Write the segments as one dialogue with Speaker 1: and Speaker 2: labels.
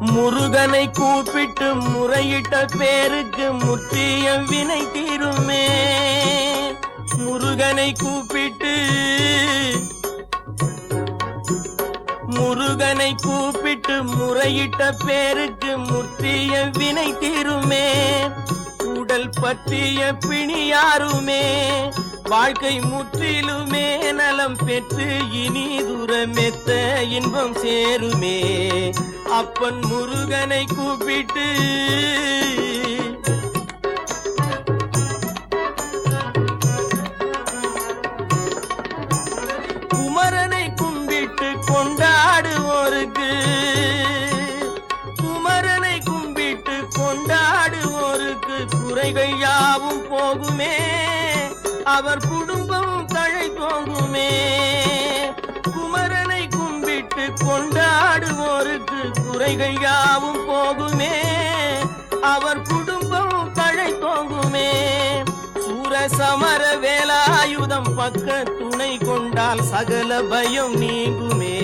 Speaker 1: முருகனை கூப்பிட்டு முறையிட்ட பேருக்கு முற்றிய வினை தீருமே. முருகனை கூப்பிட்டு முருகனை கூப்பிட்டு முறையிட்ட பேருக்கு முற்றிய வினை தீருமே. உடல் பற்றிய பிணியாருமே வாழ்க்கை முற்றிலுமே நலம் பெற்று இனி தூரமெத்த இன்பம் சேருமே. அப்பன் முருகனை கூப்பிட்டு குமரனை கும்பிட்டு கொண்டாடுவோருக்கு குமரனை கும்பிட்டு கொண்டாடுவோருக்கு குறைகள் யாவும் போகுமே. அவர் குடும்பம் தழை தோங்குமே குமரனை கும்பிட்டு கொண்டாடுவோருக்கு குறைகள் யாவும் போகுமே. அவர் குடும்பம் தழை தோங்குமே சூர சமர வேலாயுதம் பக்க துணை கொண்டால் சகல பயம் நீங்குமே.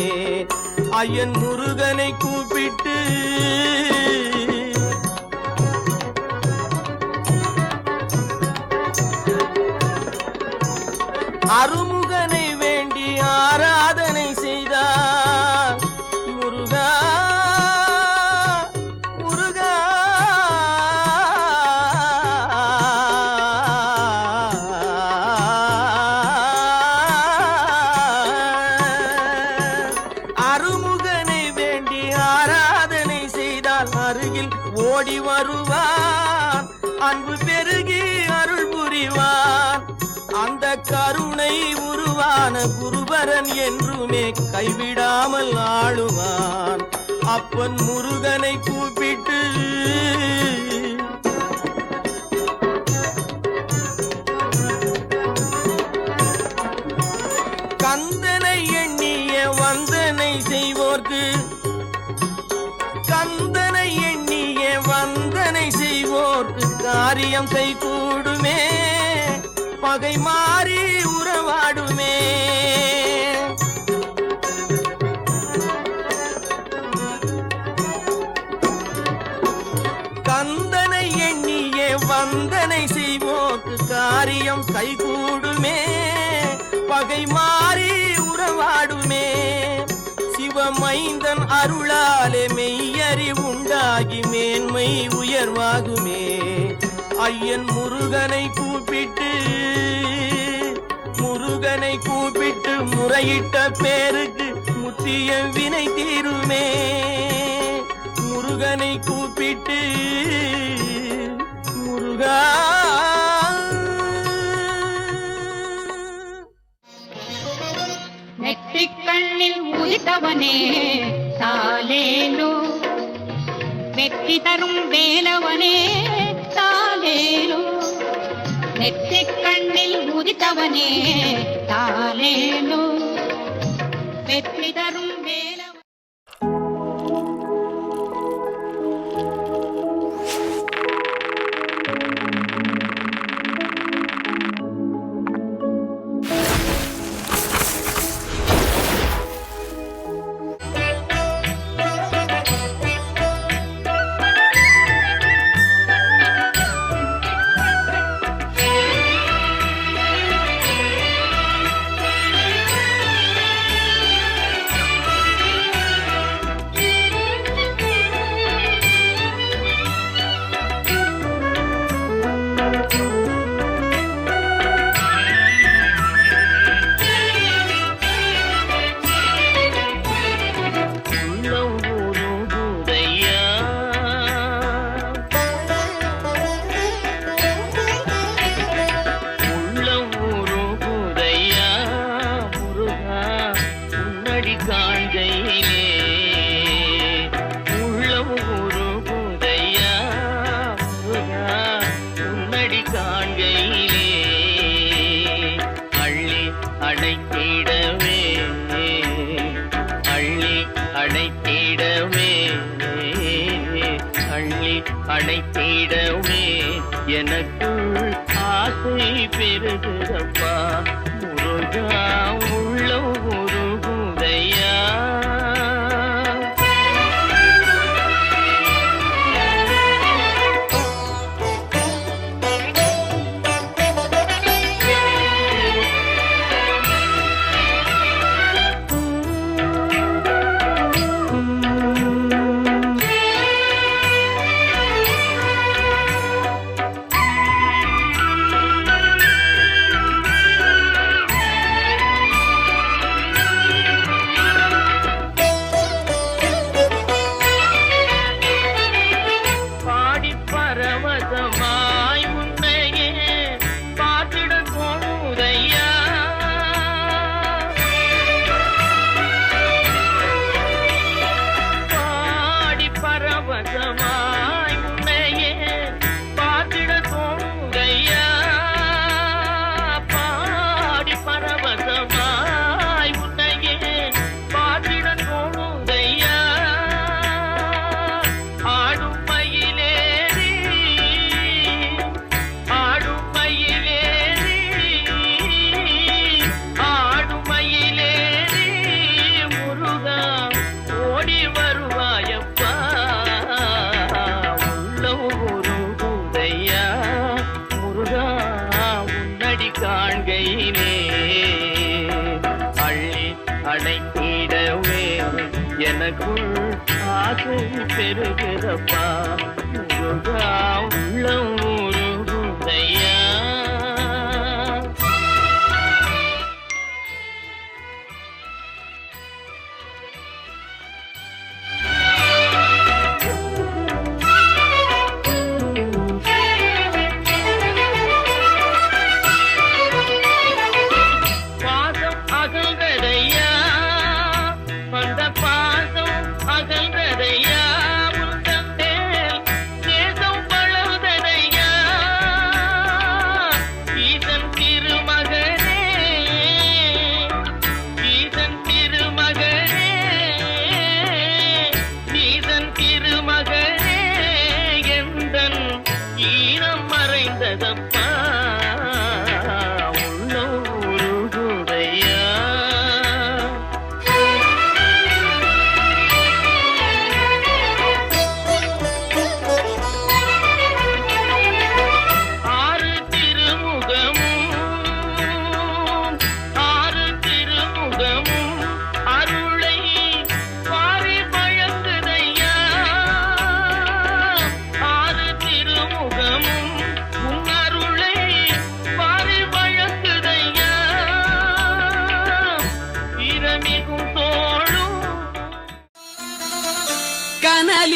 Speaker 1: ஐயன் முருகனை கூப்பிட்டு அருமுகனை வேண்டி ஆராதனை செய்தார் முருகா முருகா. அருமுகனை வேண்டி ஆராதனை செய்தால் அருகில் ஓடி வருவான். அன்பு கருணை உருவான குருபரன் என்றுமே கைவிடாமல் ஆளுவான். அப்பன் முருகனை கூப்பிட்டு கந்தனை எண்ணிய வந்தனை செய்வோர்க்கு கந்தனை எண்ணிய வந்தனை செய்வோர்க்கு காரியம் கை பகை மாறி கந்தனை எண்ணிய வந்தனை செய்வோக்கு காரியம் கைகூடுமே. பகை மாறி உறவாடுமே. சிவமைந்தன் அருளாலே மெய்யறி உண்டாகி மேன்மை உயர்வாகுமே. ஐயன் முருகனை கூப்பிட்டு முருகனை கூப்பிட்டு முறையிட்ட பேருக்கு முத்திய வினை தீருமே. முருகனை கூப்பிட்டு முருகா!
Speaker 2: நெற்றிக் கண்ணில் உதித்தவனே தாலேலோ வெற்றி தரும் வேலவனே தாலேலோ நெற்றிக் கண்ணில் உதித்தவனே தாலேலோ வெற்றி தரும் வேலவனே.
Speaker 1: எனக்குள் ஆசை பெருகுதப்பா முருகா. காண்கையிலே. அள்ளி அடைத்திடவே எனக்குள் ஆசை
Speaker 2: பெறுகிறப்பா. உள்ளம்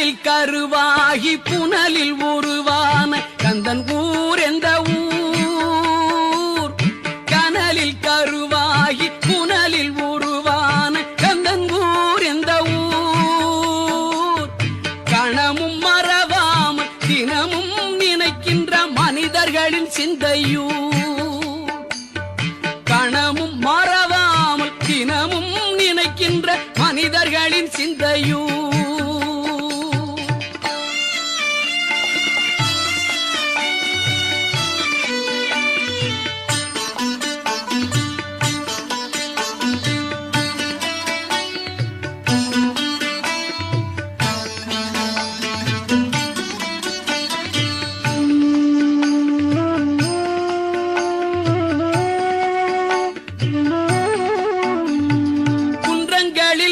Speaker 3: கனலில் கருவாகி புனலில் உருவான கந்தன் ஊர் எந்த ஊர்? கனலில் கருவாகி புனலில் உருவான கந்தன் ஊர் எந்த ஊர்? கணமும் மறவாம தினமும் நினைக்கின்ற மனிதர்களின் சிந்தையூர். கணமும் மறவாமல் தினமும் நினைக்கின்ற மனிதர்களின் சிந்தையூ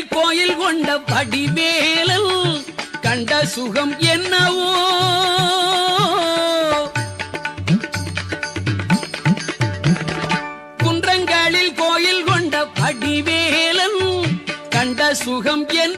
Speaker 3: கோயில் கொண்ட படிவேலல் கண்ட சுகம் என்னவோ? குன்றங்களில் கோயில் கொண்ட படிவேலன் கண்ட சுகம் என்